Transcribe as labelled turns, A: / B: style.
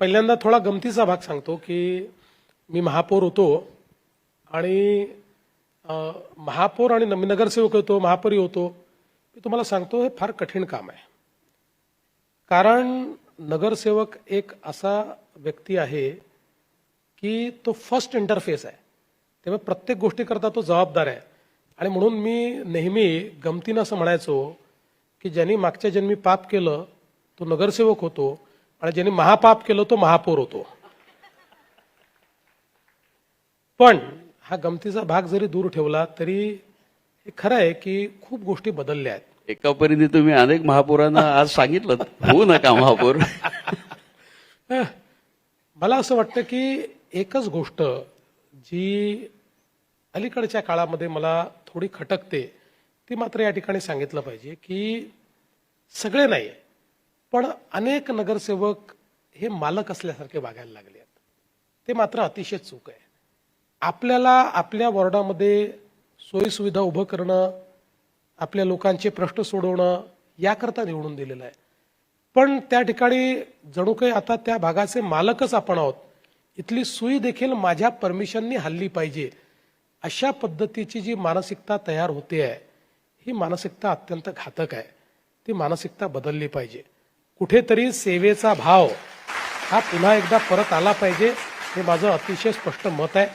A: पहिल्यांदा थोडा गमतीचा भाग सांगतो की मी महापौर होतो आणि महापौर आणि नगरसेवक होतो महापौरही होतो. मी तुम्हाला सांगतो हे फार कठीण काम आहे. कारण नगरसेवक एक असा व्यक्ती आहे की तो फर्स्ट इंटरफेस आहे. त्यामुळे प्रत्येक गोष्टीकरता तो जबाबदार आहे. आणि म्हणून मी नेहमी गमतीनं असं म्हणायचो की ज्यांनी मागच्या जन्मी पाप केलं तो नगरसेवक होतो. आणि ज्यांनी महापाप केलं तो महापौर होतो. पण हा गमतीचा भाग जरी दूर ठेवला तरी हे खरं आहे की खूप गोष्टी बदलल्या आहेत.
B: एका परीने तुम्ही अनेक महापौरांना आज सांगितलं. होऊ नका महापौर.
A: मला असं वाटतं की एकच गोष्ट जी अलीकडच्या काळामध्ये मला थोडी खटकते ती मात्र या ठिकाणी सांगितलं पाहिजे की सगळे नाही. पण अनेक नगरसेवक हे मालक असल्यासारखे वागायला लागले आहेत. ते मात्र अतिशय चूक आहे. आपल्याला आपल्या वॉर्डामध्ये सोयीसुविधा उभं करणं आपल्या लोकांचे प्रश्न सोडवणं याकरता निवडून दिलेलं आहे. पण त्या ठिकाणी जणू काही आता त्या भागाचे मालकच आपण आहोत. इथली सुई देखील माझ्या परमिशननी हल्ली पाहिजे. अशा पद्धतीची जी मानसिकता तयार होते आहे ही मानसिकता अत्यंत घातक आहे. ती मानसिकता बदलली पाहिजे. कुठेतरी सेवेचा भाव हा पुन्हा एकदा परत आला पाहिजे हे माझं अतिशय स्पष्ट मत आहे.